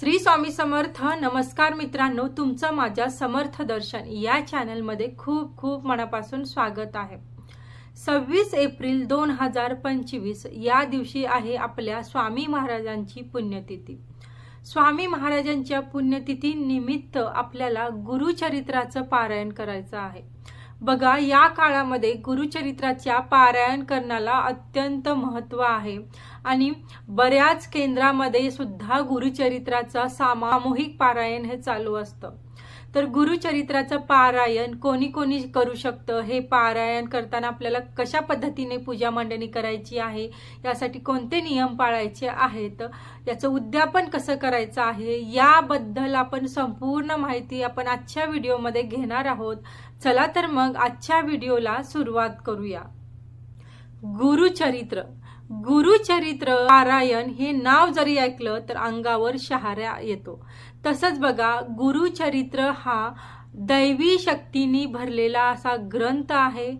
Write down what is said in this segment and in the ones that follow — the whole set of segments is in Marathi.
श्री स्वामी समर्थ नमस्कार मित्रांनो तुमचं माझ्या समर्थ दर्शन या चॅनलमध्ये खूप खूप मनापासून स्वागत आहे. सव्वीस एप्रिल दोन हजार पंचवीस या दिवशी आहे आपल्या स्वामी महाराजांची पुण्यतिथी. स्वामी महाराजांच्या पुण्यतिथी निमित्त आपल्याला गुरुचरित्राचं पारायण करायचं आहे. बघा या काळामध्ये गुरुचरित्राच्या पारायण करण्याला अत्यंत महत्त्व आहे. आणि बऱ्याच केंद्रामध्ये सुद्धा गुरुचरित्राचा सामूहिक पारायण हे चालू असतं. तर गुरुचरित्राचं पारायण कोणी कोणी करू शकतं? हे पारायण करताना आपल्याला कशा पद्धतीने पूजा मांडणी करायची आहे? यासाठी कोणते नियम पाळायचे आहेत? याचं उद्यापन कसं करायचं आहे? याबद्दल आपण संपूर्ण माहिती आपण आजच्या व्हिडिओमध्ये घेणार आहोत. चला तर मग आजच्या व्हिडिओला सुरुवात करूया. गुरुचरित्र. गुरुचरित्र पारायण हे नाव जरी ऐकलं तर अंगावर शहाऱ्या येतो. तसंच बघा गुरुचरित्र हा दैवी शक्तीनी भरलेला असा ग्रंथ आहे.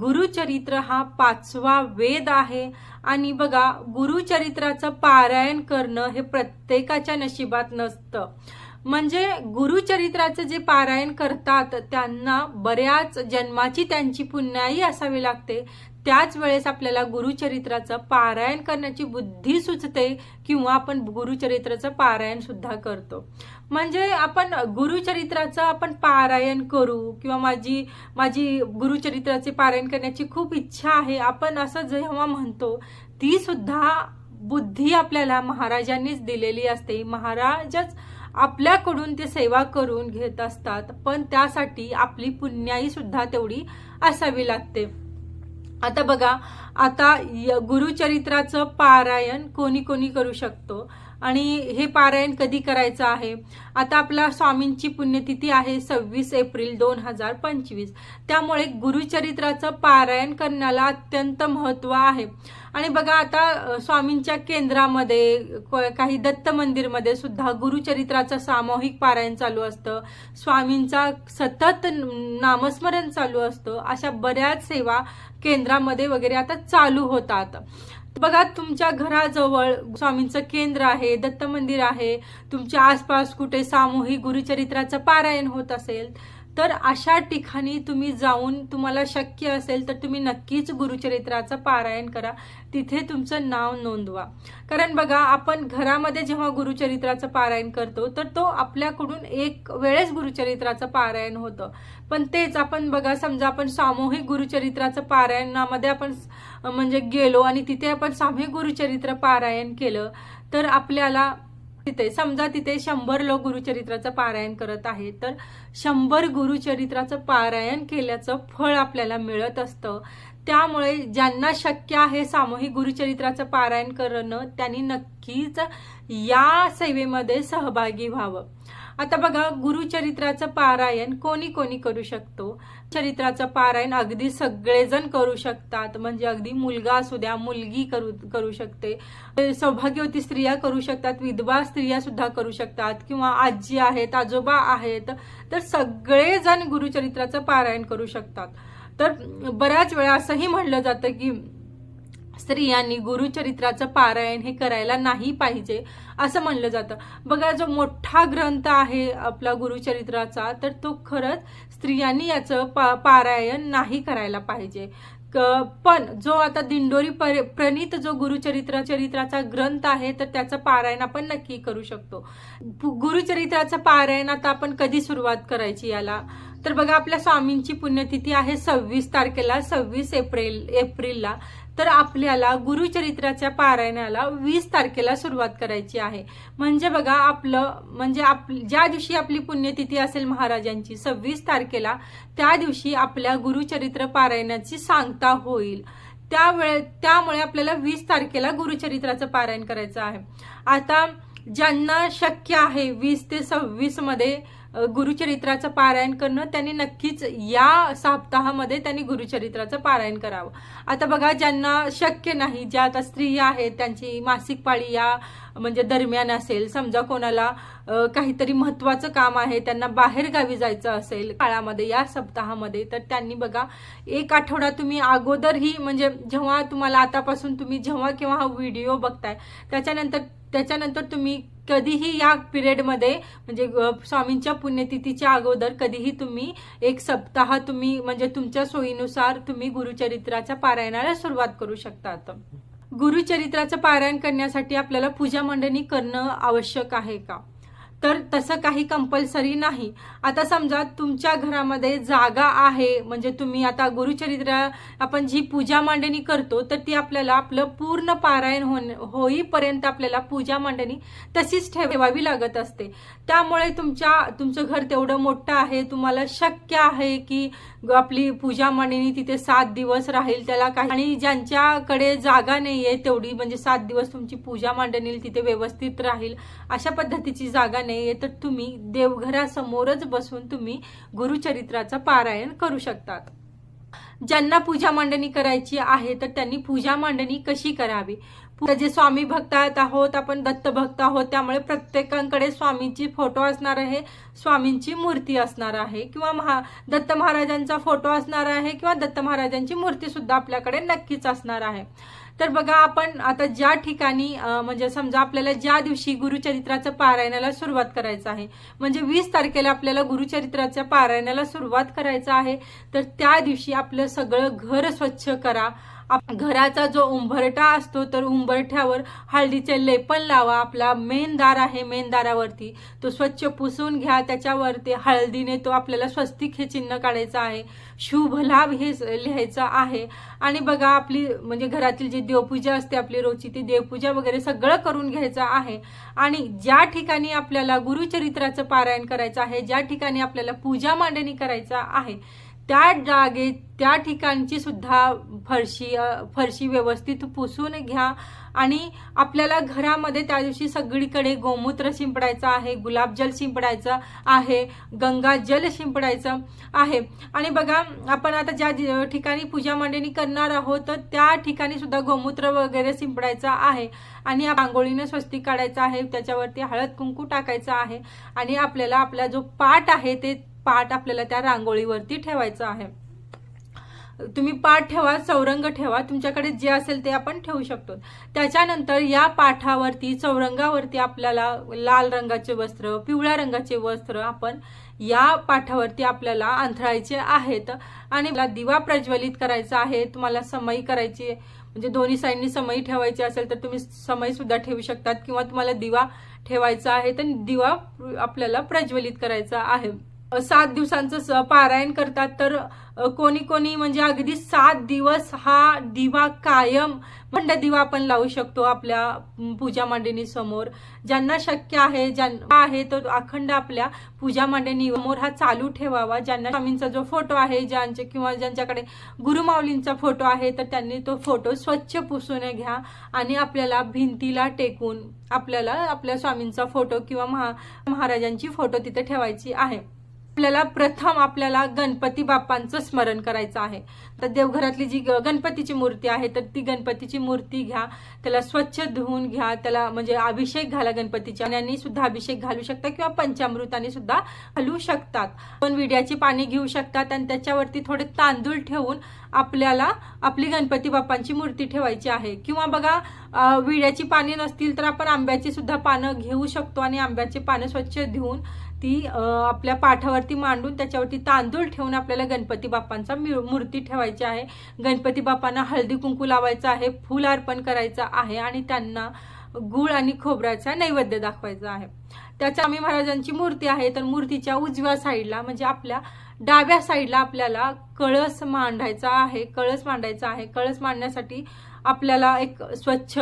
गुरुचरित्र हा पाचवा वेद आहे. आणि बघा गुरुचरित्राचं पारायण करणं हे प्रत्येकाच्या नशिबात नसतं. म्हणजे गुरुचरित्राचं जे पारायण करतात त्यांना बऱ्याच जन्माची त्यांची पुण्याई असावी लागते. त्याच वेळेस आपल्याला गुरुचरित्राचं पारायण करण्याची बुद्धी सुचते किंवा आपण गुरुचरित्राचं पारायण सुद्धा करतो. म्हणजे आपण गुरुचरित्राचं आपण पारायण करू किंवा माझी माझी गुरुचरित्राचे पारायण करण्याची खूप इच्छा आहे. आपण असं जेव्हा म्हणतो ती सुद्धा बुद्धी आपल्याला महाराजांनीच दिलेली असते. महाराजच आपल्याकडून ते सेवा करून घेत असतात पण त्यासाठी आपली पुण्याई सुद्धा तेवढी असावी लागते. आता बघा आता गुरुचरित्राचं पारायण कोणी कोणी करू शकतो? आणि हे पारायण कधी करायचं आहे? आता आपला स्वामींची पुण्यतिथी आहे सव्वीस एप्रिल दोन हजार पंचवीस. त्यामुळे गुरुचरित्राचं पारायण करण्याला अत्यंत महत्त्व आहे. आणि बघा आता स्वामींच्या केंद्रामध्ये काही दत्त मंदिरमध्ये सुद्धा गुरुचरित्राचं सामूहिक पारायण चालू असतं. स्वामींचा सतत नामस्मरण चालू असतं. अशा बऱ्याच सेवा केंद्रामध्ये वगैरे आता चालू होतात. बघा तुमच्या घराजवळ स्वामींचं केंद्र आहे दत्त मंदिर आहे तुमच्या आसपास कुठे सामूहिक गुरुचरित्राचं पारायण होत असेल तर अशा ठिकाणी तुम्ही जाऊन तुम्हाला शक्य असेल तर तुम्ही नक्कीच गुरुचरित्राचं पारायण करा. तिथे तुमचं नाव नोंदवा. कारण बघा आपण घरामध्ये जेव्हा गुरुचरित्राचं पारायण करतो तर तो आपल्याकडून एक वेळेस गुरुचरित्राचं पारायण होतं. पण तेच आपण बघा समजा आपण सामूहिक गुरुचरित्राचं पारायणामध्ये आपण म्हणजे गेलो आणि तिथे आपण सामूहिक गुरुचरित्र पारायण केलं तर आपल्याला तिथे समजा तिथे शंभर लोक गुरुचरित्राचं पारायण करत आहेत तर शंभर गुरुचरित्राचं पारायण केल्याचं फळ आपल्याला मिळत असतं. त्यामुळे ज्यांना शक्य आहे सामूहिक गुरुचरित्राचं पारायण करणं त्यांनी नक्कीच या सेवेमध्ये सहभागी व्हावं. आता बघा गुरुचरित्राचं पारायण कोणी कोणी करू शकतो? चरित्राचं पारायण अगदी सगळेजण करू शकतात. म्हणजे अगदी मुलगा असू द्या मुलगी करू करू शकते. सौभाग्यवती स्त्रिया करू शकतात विधवा स्त्रिया सुद्धा करू शकतात. किंवा आजी आहेत आजोबा आहेत तर सगळेजण गुरुचरित्राचं पारायण करू शकतात. तर बऱ्याच वेळा असंही म्हणलं जातं की स्त्रियांनी गुरुचरित्राचं पारायण हे करायला नाही पाहिजे. असं म्हणलं जातं. बघा जो मोठा ग्रंथ आहे आपला गुरुचरित्राचा तर तो खरंच स्त्रियांनी याचं पा पारायण नाही करायला पाहिजे. क- पण जो आता दिंडोरी पर- प्रणित जो गुरुचरित्र चरित्राचा ग्रंथ आहे तर त्याचं पारायण आपण नक्की करू शकतो. गुरुचरित्राचं पारायण आता आपण कधी सुरुवात करायची याला? तर बघा आपल्या स्वामींची पुण्यतिथी आहे सव्वीस तारखेला सव्वीस एप्रिल एप्रिलला. तर आपल्याला गुरुचरित्राच्या पारायणाला वीस तारखेला सुरुवात करायची आहे. म्हणजे बघा आपलं म्हणजे आप ज्या दिवशी आपली पुण्यतिथी असेल महाराजांची सव्वीस तारखेला त्या दिवशी आपल्या गुरुचरित्र पारायणाची सांगता होईल. त्यावेळे त्यामुळे आपल्याला वीस तारखेला गुरुचरित्राचं पारायण करायचं आहे. आता ज्यांना शक्य आहे वीस ते सव्वीसमध्ये गुरुचरित्राचं पारायण करणं त्यांनी नक्कीच या सप्ताहामध्ये त्यांनी गुरुचरित्राचं पारायण करावं. आता बघा ज्यांना शक्य नाही ज्या आता स्त्रिया आहेत त्यांची मासिक पाळी या म्हणजे दरम्यान असेल समजा कोणाला काहीतरी महत्वाचं काम आहे त्यांना बाहेर गावी जायचं असेल काळामध्ये या सप्ताहामध्ये तर त्यांनी बघा एक आठवडा तुम्ही अगोदरही म्हणजे जेव्हा तुम्हाला आतापासून तुम्ही जेव्हा केव्हा हा व्हिडिओ बघताय त्याच्यानंतर त्याच्यानंतर तुम्ही कधीही या पिरियडमध्ये म्हणजे स्वामींच्या पुण्यतिथीच्या अगोदर कधीही तुम्ही एक सप्ताह तुम्ही म्हणजे तुमच्या सोयीनुसार तुम्ही गुरुचरित्राच्या पारायणाला सुरुवात करू शकतात. गुरुचरित्राचं पारायण करण्यासाठी आपल्याला पूजा मांडणी करणं आवश्यक आहे का? तर तसं काही कंपल्सरी नाही. आता समजा तुमच्या घरामध्ये जागा आहे म्हणजे तुम्ही आता गुरुचरित्र आपण जी पूजा मांडणी करतो तर ती आपल्याला आपलं पूर्ण पारायण होण होईपर्यंत आपल्याला पूजा मांडणी तशीच ठेवावी लागत असते. त्यामुळे तुमच्या तुमचं घर तेवढं मोठं आहे तुम्हाला शक्य आहे की आपली पूजा मांडणी तिथे सात दिवस राहील त्याला काही आणि ज्यांच्याकडे जागा नाही आहे तेवढी म्हणजे सात दिवस तुमची पूजा मांडणी तिथे व्यवस्थित राहील अशा पद्धतीची जागा नाहीये तर तुम्ही देवघरासमोरच बसून तुम्ही गुरुचरित्राचं पारायण करू शकतात. ज्यांना पूजा मांडणी करायची आहे तर त्यांनी पूजा मांडणी कशी करावी? जे स्वामी भक्त आहोत आपण दत्त भक्त आहोत त्यामुळे प्रत्येकाकडे स्वामींची फोटो असणार आहे स्वामींची मूर्ती असणार आहे किंवा महा दत्त महाराजांचा फोटो असणार आहे किंवा दत्त महाराजांची मूर्ती सुद्धा आपल्याकडे नक्कीच असणार आहे. तर बघा आपण आता ज्या ठिकाणी म्हणजे समजा आपल्याला ज्या दिवशी गुरुचरित्राचं पारायणाला सुरुवात करायचं आहे म्हणजे वीस तारखेला आपल्याला गुरुचरित्राच्या पारायणाला सुरुवात करायचं आहे तर त्या दिवशी आपलं सगळं घर स्वच्छ करा. घराचा जो उंबरठा असतो तर उंबरठ्यावर हळदीचे लेपन लावा. आपला मेनदार आहे मेनदारावरती तो स्वच्छ पुसून घ्या. त्याच्यावरती हळदीने तो आपल्याला स्वस्तिक हे चिन्ह काढायचं आहे. शुभ लाभ हे लिहायचं आहे. आणि बघा आपली म्हणजे घरातील जी देवपूजा असते आपली रोजची ती देवपूजा वगैरे सगळं करून घ्यायचं आहे. आणि ज्या ठिकाणी आपल्याला गुरुचरित्राचं पारायण करायचं आहे ज्या ठिकाणी आपल्याला पूजा मांडणी करायचं आहे त्या जागे त्या ठिकाणची सुद्धा फरशी फरशी व्यवस्थित पुसून घ्या. आणि आपल्याला घरामध्ये त्या दिवशी सगळीकडे गोमूत्र शिंपडायचं आहे गुलाबजल शिंपडायचं आहे गंगाजल शिंपडायचं आहे. आणि बघा आपण आता ज्या ठिकाणी पूजा मांडणी करणार आहोत तर त्या ठिकाणी सुद्धा गोमूत्र वगैरे शिंपडायचं आहे. आणि आंघोळीनं स्वस्तिक काढायचं आहे त्याच्यावरती हळद कुंकू टाकायचं आहे. आणि आपल्याला आपला जो पाठ आहे ते पाठ आपल्याला त्या रांगोळीवरती ठेवायचं आहे. तुम्ही पाठ ठेवा चौरंग ठेवा तुमच्याकडे जे असेल ते आपण ठेवू शकतो. त्याच्यानंतर या पाठावरती चौरंगावरती आपल्याला लाल रंगाचे वस्त्र पिवळ्या रंगाचे वस्त्र आपण या पाठावरती आपल्याला अंथरायचे आहेत. आणि मला दिवा प्रज्वलित करायचा आहे तुम्हाला समई करायची आहे. म्हणजे दोन्ही साईडनी समई ठेवायची असेल तर तुम्ही समई सुद्धा ठेवू शकतात किंवा तुम्हाला दिवा ठेवायचा आहे तर दिवा आपल्याला प्रज्वलित करायचा आहे. सात दिवसांचं स- पारायण करतात. तर कोणी कोणी म्हणजे अगदी सात दिवस हा दिवा कायम मंड दिवा आपण लावू शकतो आपल्या पूजा मांडणी समोर. ज्यांना शक्य आहे ज्यांना आहे तो अखंड आपल्या पूजा मांडणी समोर हा चालू ठेवावा. ज्यांना स्वामींचा जो फोटो आहे ज्यांचे किंवा ज्यांच्याकडे गुरुमाऊलींचा फोटो आहे तर त्यांनी तो फोटो स्वच्छ पुसून घ्या आणि आपल्याला भिंतीला टेकून आपल्याला आपल्या स्वामींचा फोटो किंवा महा महाराजांची फोटो तिथे ठेवायची आहे. आपल्याला प्रथम आपल्याला गणपती बाप्पांचं स्मरण करायचं आहे. तर देवघरातली जी ग- गणपतीची मूर्ती आहे तर ती गणपतीची मूर्ती घ्या. त्याला स्वच्छ धुवून घ्या. त्याला म्हणजे अभिषेक घाला गणपतीच्या. पाण्याने सुद्धा अभिषेक घालू शकता किंवा पंचामृताने सुद्धा घालू शकतात. पण विड्याची पाणी घेऊ शकतात आणि त्याच्यावरती थोडे तांदूळ ठेवून आपल्याला आपली गणपती बाप्पांची मूर्ती ठेवायची आहे. किंवा बघा विड्याची पाने नसतील तर आपण आंब्याची सुद्धा पानं घेऊ शकतो आणि आंब्याची पानं स्वच्छ धुवून ती आपल्या पाठावरती मांडून त्याच्यावरती तांदूळ ठेवून आपल्याला गणपती बाप्पांचा मूर्ती ठेवायची आहे. गणपती बाप्पांना हळदी कुंकू लावायचं आहे फुल अर्पण करायचं आहे आणि त्यांना गुळ आणि खोबऱ्याचा नैवेद्य दाखवायचा आहे. त्याच्या आम्ही महाराजांची मूर्ती आहे तर मूर्तीच्या उजव्या साईडला म्हणजे आपल्या डाव्या साईडला आपल्याला कळस मांडायचा आहे कळस मांडायचा आहे. कळस मांडण्यासाठी आपल्याला एक स्वच्छ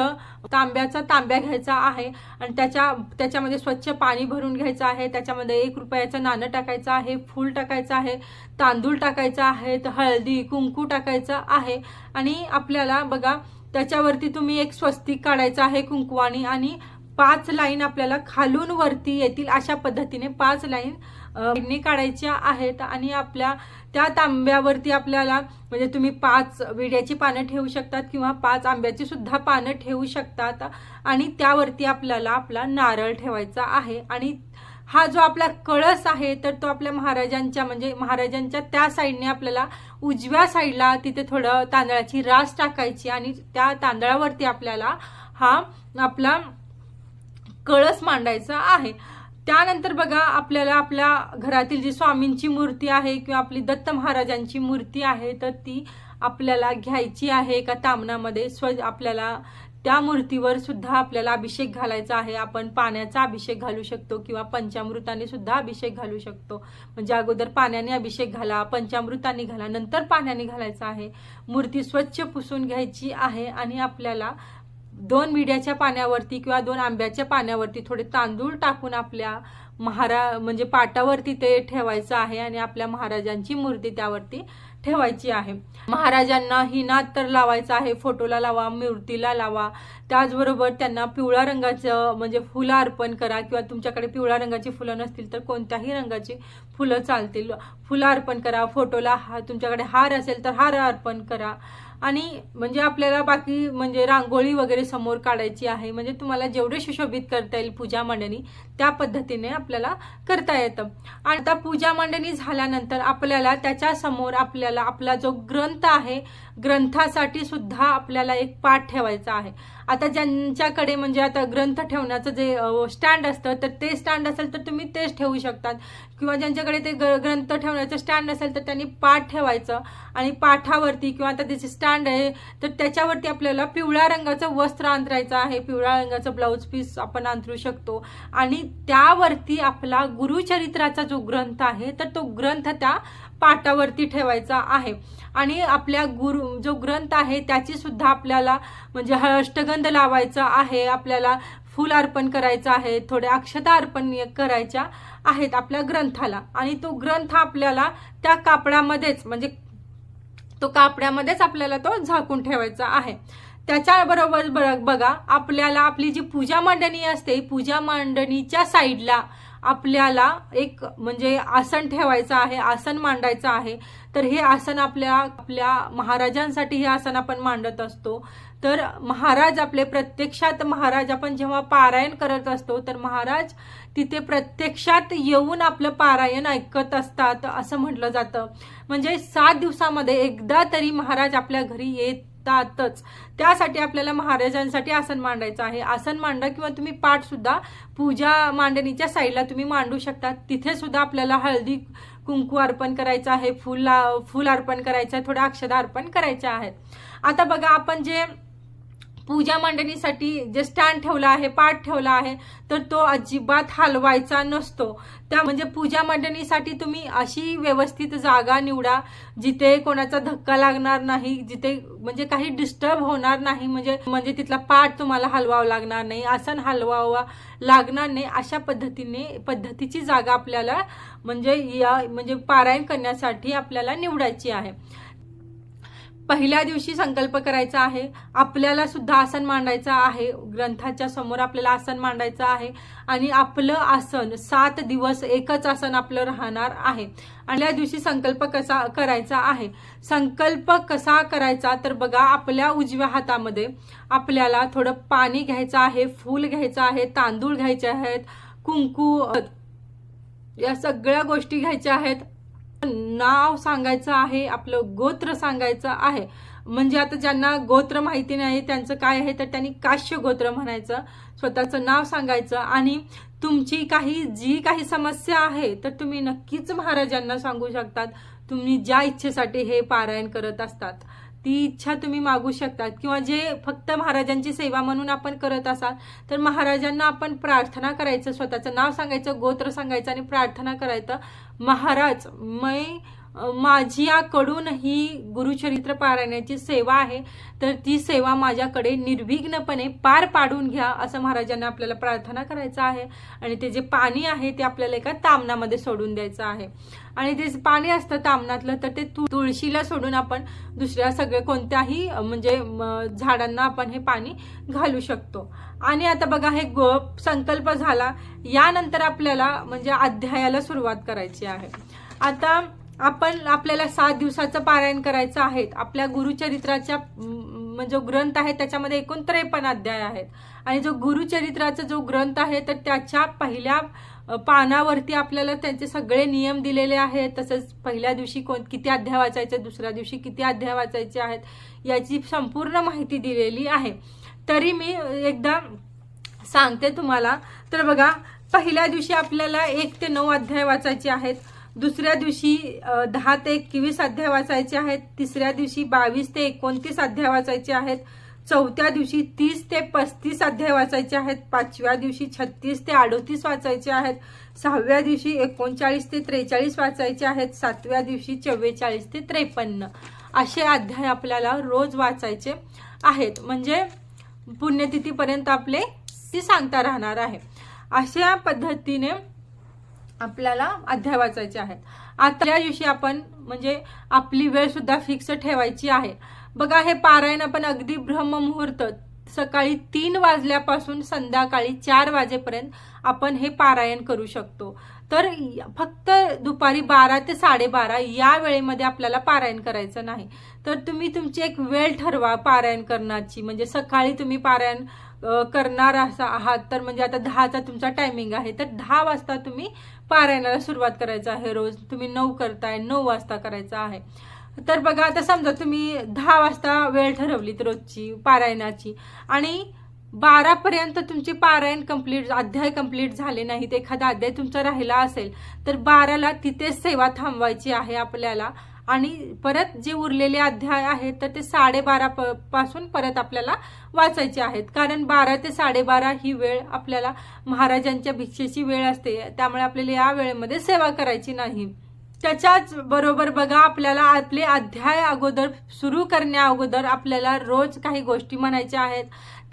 तांब्याचा तांब्या घ्यायचा आहे आणि त्याच्या त्याच्यामध्ये स्वच्छ पाणी भरून घ्यायचं आहे. त्याच्यामध्ये एक रुपयाचं नाणं टाकायचं आहे फूल टाकायचं आहे तांदूळ टाकायचं आहे तर हळदी कुंकू टाकायचं आहे. आणि आपल्याला बघा त्याच्यावरती तुम्ही एक स्वस्तिक काढायचं आहे कुंकवानी आणि पाच लाईन आपल्याला खालून वरती येतील अशा पद्धतीने पाच लाईन लाईनी काढायच्या आहेत आणि आपल्या त्या तांब्यावरती आपल्याला म्हणजे तुम्ही पाच विड्याची पानं ठेवू शकतात किंवा पाच आंब्याची सुद्धा पानं ठेवू शकतात आणि त्यावरती आपल्याला आपला नारळ ठेवायचा आहे. आणि हा जो आपला कळस आहे तर तो आपल्या महाराजांच्या म्हणजे महाराजांच्या त्या साईडने आपल्याला उजव्या साईडला तिथे थोडं तांदळाची रास टाकायची आणि त्या तांदळावरती आपल्याला हा आपला कळस मांडायचा आहे. त्यानंतर बघा आपल्याला आपल्या घरातील जी स्वामींची मूर्ती आहे किंवा आपली दत्त महाराजांची मूर्ती आहे तर ती आपल्याला घ्यायची आहे एका तामणामध्ये स्व आपल्याला त्या मूर्तीवर सुद्धा आपल्याला अभिषेक घालायचा आहे. आपण पाण्याचा अभिषेक घालू शकतो किंवा पंचामृताने सुद्धा अभिषेक घालू शकतो. म्हणजे अगोदर पाण्याने अभिषेक घाला पंचामृताने घाला नंतर पाण्याने घालायचा आहे. मूर्ती स्वच्छ पुसून घ्यायची आहे आणि आपल्याला दोन मिड्याच्या पाण्यावरती किंवा दोन आंब्याच्या पाण्यावरती थोडे तांदूळ टाकून आपल्या महारा म्हणजे पाटावरती ते ठेवायचं आहे आणि आपल्या महाराजांची मूर्ती त्यावरती ठेवायची आहे. महाराजांना ही नाद तर लावायचा आहे फोटोला लावा मूर्तीला लावा. त्याचबरोबर त्यांना पिवळ्या रंगाचं म्हणजे फुलं अर्पण करा किंवा तुमच्याकडे पिवळ्या रंगाची फुलं नसतील तर कोणत्याही रंगाची फुलं चालतील. फुलं अर्पण करा फोटोला हा तुमच्याकडे हार असेल तर हार अर्पण करा. आणि म्हणजे आपल्याला बाकी म्हणजे रांगोळी वगैरे समोर काढायची आहे म्हणजे तुम्हाला जेवढे सुशोभित करता येईल पूजा मांडणी त्या पद्धतीने आपल्याला करता येतं. आणि आता पूजा मांडणी झाल्यानंतर आपल्याला त्याच्यासमोर आपल्याला आपला जो ग्रंथ आहे ग्रंथासाठी सुद्धा आपल्याला एक पाठ ठेवायचा आहे. आता ज्यांच्याकडे म्हणजे आता ग्रंथ ठेवण्याचं जे स्टँड असतं तर ते स्टँड असेल तर तुम्ही तेच ठेवू शकतात. किंवा ज्यांच्याकडे ते ग- ग्रंथ ठेवण्याचं स्टँड असेल तर त्यांनी पाठ ठेवायचं आणि पाठावरती किंवा आता त्याचे स्टँड आहे तर त्याच्यावरती आपल्याला पिवळ्या रंगाचं वस्त्र अंतरायचं आहे. पिवळ्या रंगाचं ब्लाऊज पीस आपण अंतरू शकतो. आणि त्यावरती आपला गुरुचरित्राचा जो ग्रंथ आहे तर तो ग्रंथ त्या पाटावरती ठेवायचा आहे. आणि आपल्या गुरु जो ग्रंथ आहे त्याची सुद्धा आपल्याला म्हणजे अष्टगंध लावायचा आहे आपल्याला फूल अर्पण करायचं आहे थोड्या अक्षता अर्पण करायच्या आहेत आपल्या ग्रंथाला. आणि तो ग्रंथ आपल्याला त्या कापडामध्येच म्हणजे तो कापड्यामध्येच आपल्याला तो झाकून ठेवायचा आहे. त्याच्याबरोबर बघा आपल्याला आपली जी पूजा मांडणी असते पूजा मांडणीच्या साईडला आपल्याला एक म्हणजे आसन ठेवायचं आहे आसन मांडायचं आहे तर हे आसन आपल्या आपल्या महाराजांसाठी हे आसन आपण मांडत असतो. तर महाराज आपले प्रत्यक्षात महाराज आपण जेव्हा पारायण करत असतो तर महाराज तिथे प्रत्यक्षात येऊन आपलं पारायण ऐकत असतात असं म्हटलं जातं. म्हणजे सात दिवसामध्ये एकदा तरी महाराज आपल्या घरी येत शकतातच त्यासाठी आपल्याला महाराजांसाठी आसन मांडायचं आहे. आसन मांडा किंवा तुम्ही पाठ सुद्धा पूजा मांडणीच्या साईडला तुम्ही मांडू शकता. तिथे सुद्धा आपल्याला हळदी कुंकू अर्पण करायचं आहे फुल फुल अर्पण करायचं आहे थोडं अक्षदा अर्पण करायच्या आहेत. आता बघा आपण जे पूजा मांडणीसाठी जे स्टँड ठेवला आहे पाठ ठेवला आहे तर तो अजिबात हलवायचा नसतो. त्या म्हणजे पूजा मांडणीसाठी तुम्ही अशी व्यवस्थित जागा निवडा जिथे कोणाचा धक्का लागणार नाही जिथे म्हणजे काही डिस्टर्ब होणार नाही म्हणजे म्हणजे तिथला पाठ तुम्हाला हलवावा लागणार नाही आसन हलवावा लागणार नाही अशा पद्धतीने पद्धतीची जागा आपल्याला म्हणजे या म्हणजे पारायण करण्यासाठी आपल्याला निवडायची आहे. पहिल्या दिवशी संकल्प करायचा आहे. आपल्याला सुद्धा आसन मांडायचं आहे. ग्रंथाच्या समोर आपल्याला आसन मांडायचं आहे. आणि आपलं आसन सात दिवस एकच आसन आपलं राहणार आहे. आणि या दिवशी संकल्प कसा करायचा आहे? संकल्प कसा करायचा? तर बघा आपल्या उजव्या हातामध्ये आपल्याला थोडं पाणी घ्यायचं आहे फूल घ्यायचं आहे तांदूळ घ्यायचे आहेत कुंकू या सगळ्या गोष्टी घ्यायच्या आहेत. नाव सांगायचं आहे आपलं गोत्र सांगायचं आहे. म्हणजे आता ज्यांना गोत्र माहिती नाही त्यांचं काय आहे तर त्यांनी काश्य गोत्र म्हणायचं. स्वतःचं नाव सांगायचं. आणि तुमची काही जी काही समस्या आहे तर तुम्ही नक्कीच महाराजांना सांगू शकतात. तुम्ही ज्या इच्छेसाठी हे पारायण करत असतात. ती इच्छा तुम्ही मागू शकतात. किंवा जे फक्त महाराजांची सेवा म्हणून आपण करत असाल तर महाराजांना आपण प्रार्थना करायचं स्वतःचं नाव सांगायचं गोत्र सांगायचं आणि प्रार्थना करायचं. महाराज मै माझ्याकडूनही ही गुरुचरित्र पारायणाची सेवा आहे तर ती सेवा माझ्याकडे निर्विघ्नपणे पार पाडून घ्या असं महाराजांना आपल्याला प्रार्थना करायचं आहे. आणि ते जे पाणी आहे ते आपल्याला एका तामणामध्ये सोडून द्यायचं आहे. आणि ते पाणी असतं तामनातलं तर ते तु- तुळशीला सोडून आपण दुसऱ्या सगळे कोणत्याही म्हणजे झाडांना आपण हे पाणी घालू शकतो. आणि आता बघा हे गो संकल्प झाला. यानंतर आपल्याला म्हणजे अध्यायाला सुरुवात करायची आहे. आता आपण आपल्याला सात दिवसाचं पारायण करायचं आहे आपल्या गुरुचरित्राच्या म्हणजे जो ग्रंथ आहे त्याच्यामध्ये एकूण त्रेपन्न अध्याय आहेत. आणि जो गुरुचरित्राचा जो ग्रंथ आहे तर त्याच्या पहिल्या पानावरती आपल्याला त्यांचे सगळे नियम दिलेले आहेत. तसंच पहिल्या दिवशी कोण किती अध्याय वाचायचे दुसऱ्या दिवशी किती अध्याय वाचायचे आहेत याची संपूर्ण माहिती दिलेली आहे. तरी मी एकदा सांगते तुम्हाला. तर बघा पहिल्या दिवशी आपल्याला एक ते नऊ अध्याय वाचायचे आहेत. दुसऱ्या दिवशी दहा ते एकवीस अध्याय वाचायचे आहेत. तिसऱ्या दिवशी बावीस ते एकोणतीस अध्याय वाचायचे आहेत. चौथ्या दिवशी तीस ते पस्तीस अध्याय वाचायचे आहेत. पाचव्या दिवशी छत्तीस ते अडोतीस वाचायचे आहेत. सहाव्या दिवशी एकोणचाळीस ते त्रेचाळीस वाचायचे आहेत. सातव्या दिवशी चव्वेचाळीस ते त्रेपन्न असे अध्याय आपल्याला रोज वाचायचे आहेत. म्हणजे पुण्यतिथीपर्यंत आपले ती सांगता राहणार आहे. अशा पद्धतीने आपल्याला अध्याय वाचायचे आहेत. आता या दिवशी आपण म्हणजे आपली वेळ सुद्धा फिक्स ठेवायची आहे. बघा हे पारायण आपण अगदी ब्रह्ममुहूर्त सकाळी तीन वाजल्यापासून संध्याकाळी चार वाजेपर्यंत आपण हे पारायण करू शकतो. तर फक्त दुपारी बारा ते साडेबारा या वेळेमध्ये आपल्याला पारायण करायचं नाही. तर तुम्ही तुमची एक वेळ ठरवा पारायण करण्याची. म्हणजे सकाळी तुम्ही पारायण करणार असा आहात तर म्हणजे आता दहाचा तुमचा टायमिंग आहे तर दहा वाजता तुम्ही पारायणाला सुरुवात करायचं आहे रोज. तुम्ही नऊ करताय नऊ वाजता करायचं आहे. तर बघा आता समजा तुम्ही दहा वाजता वेळ ठरवलीत रोजची पारायणाची. आणि बारापर्यंत तुमची पारायण कंप्लीट अध्याय कंप्लीट झाले नाहीत. एखादा अध्याय तुमचा राहिला असेल तर बाराला तिथेच सेवा थांबवायची आहे आपल्याला. आणि परत जे उरलेले अध्याय आहेत तर ते साडेबारा प पासून परत आपल्याला वाचायचे आहेत. कारण बारा ते साडेबारा ही वेळ आपल्याला महाराजांच्या भिक्षेची वेळ असते. त्यामुळे आपल्याला या वेळेमध्ये सेवा करायची नाही. त्याच्याच बरोबर बघा आपल्याला आपले अध्याय अगोदर सुरू करण्या अगोदर आपल्याला रोज काही गोष्टी म्हणायच्या आहेत.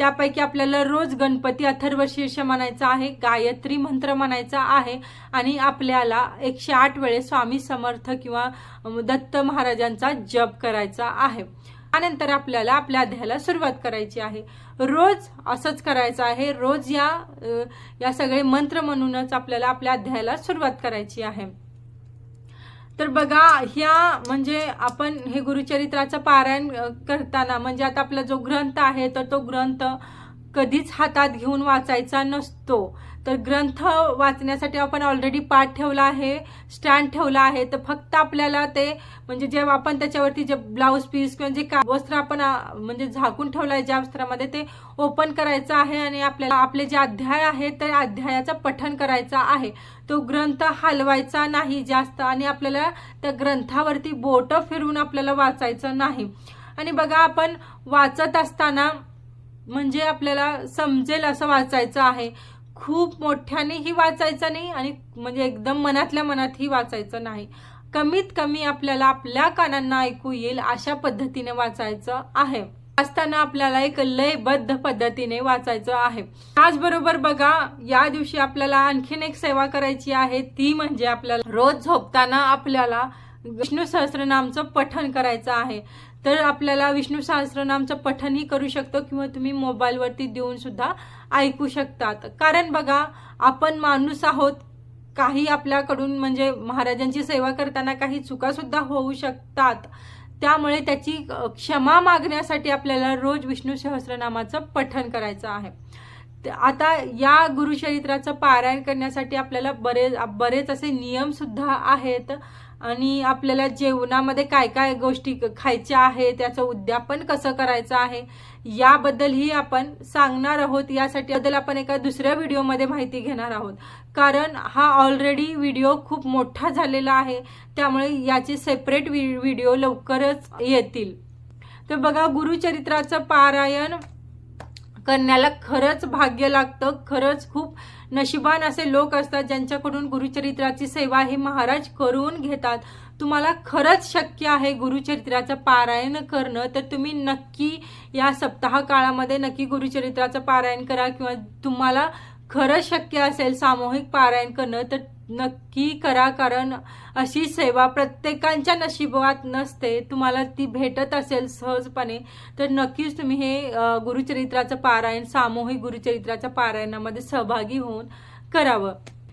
त्यापैकी आपल्याला रोज गणपती अथर्वशीर्ष म्हणायचं म्हणायचा आहे गायत्री मंत्र म्हणायचा आहे आणि आपल्याला एकशे आठ वेळेस स्वामी समर्थ किंवा दत्त महाराजांचा जप करायचा आहे. त्यानंतर आपल्याला आपल्या अध्यायाला सुरुवात करायची आहे. रोज असंच करायचं आहे रोज या या सगळे मंत्र म्हणूनच आपल्याला आपल्या अध्यायाला सुरुवात करायची आहे. तर बघा ह्या म्हणजे आपण हे गुरुचरित्राचं पारायण करताना म्हणजे आता आपला जो ग्रंथ आहे तर तो ग्रंथ कधीच हातात घेऊन वाचायचा नसतो. तर ग्रंथ वाचण्यासाठी आपण ऑलरेडी पाठ ठेवला आहे स्टँड ठेवला आहे. तर फक्त आपल्याला ते म्हणजे जेव्हा आपण त्याच्यावरती जे ब्लाऊज पीस किंवा जे का वस्त्र आपण म्हणजे झाकून ठेवलं आहे ज्या वस्त्रामध्ये ते ओपन करायचं आहे आणि आपल्याला आपले जे अध्याय आहेत त्या अध्यायाचं पठण करायचं आहे. तो ग्रंथ हलवायचा नाही जास्त आणि आपल्याला त्या ग्रंथावरती बोटं फिरवून आपल्याला वाचायचं नाही. आणि बघा आपण वाचत असताना म्हणजे आपल्याला समजेल असं वाचायचं आहे. खूप मोठ्यानेही वाचायचं नाही आणि म्हणजे एकदम मनातल्या मनातही वाचायचं नाही. कमीत कमी आपल्याला आपल्या कानांना ऐकू येईल अशा पद्धतीने वाचायचं आहे. असताना आपल्याला एक लयबद्ध पद्धतीने वाचायचं आहे. त्याचबरोबर बघा या दिवशी आपल्याला आणखीन एक सेवा करायची आहे. ती म्हणजे आपल्याला रोज झोपताना आपल्याला विष्णू सहस्रनामचं पठण करायचं आहे. तर आपल्याला विष्णू सहस्रनामचं पठनही करू शकतो किंवा तुम्ही मोबाईलवरती देऊन सुद्धा ऐकू शकतात. कारण बघा आपण माणूस आहोत काही आपल्याकडून म्हणजे महाराजांची सेवा करताना काही चुका सुद्धा होऊ शकतात. त्यामुळे त्याची क्षमा मागण्यासाठी आपल्याला रोज विष्णू सहस्रनामाचं पठन करायचं आहे. आता या गुरुचरित्राचं पारायण करण्यासाठी आपल्याला बरेच बरेच असे नियम सुद्धा आहेत. आणि आपल्याला जेवणामध्ये काय काय गोष्टी खायच्या आहे त्याचं उद्यापन कसं करायचं आहे याबद्दलही आपण सांगणार आहोत. यासाठी बद्दल आपण एका दुसऱ्या व्हिडिओमध्ये माहिती घेणार आहोत. कारण हा ऑलरेडी व्हिडिओ खूप मोठा झालेला आहे त्यामुळे याचे सेपरेट व्हिडिओ लवकरच येतील. तर बघा गुरुचरित्राचं पारायण करण्याला खरंच भाग्य लागतं खरंच खूप नशिबान असे लोक असतात ज्यांच्याकडून गुरुचरित्राची सेवा हे महाराज करून घेतात. तुम्हाला खरंच शक्य आहे गुरुचरित्राचं पारायण करणं तर तुम्ही नक्की या सप्ताह काळामध्ये नक्की गुरुचरित्राचं पारायण करा किंवा तुम्हाला खरंच शक्य असेल सामूहिक पारायण करणं तर नक्की करा कारण अशी सेवा प्रत्येकांच्या नशिबात नसते. तुम्हाला ती भेटत असेल सहजपणे तर नक्कीच तुम्ही हे गुरुचरित्राचं पारायण सामूहिक गुरुचरित्राच्या पारायणामध्ये सहभागी होऊन करावं.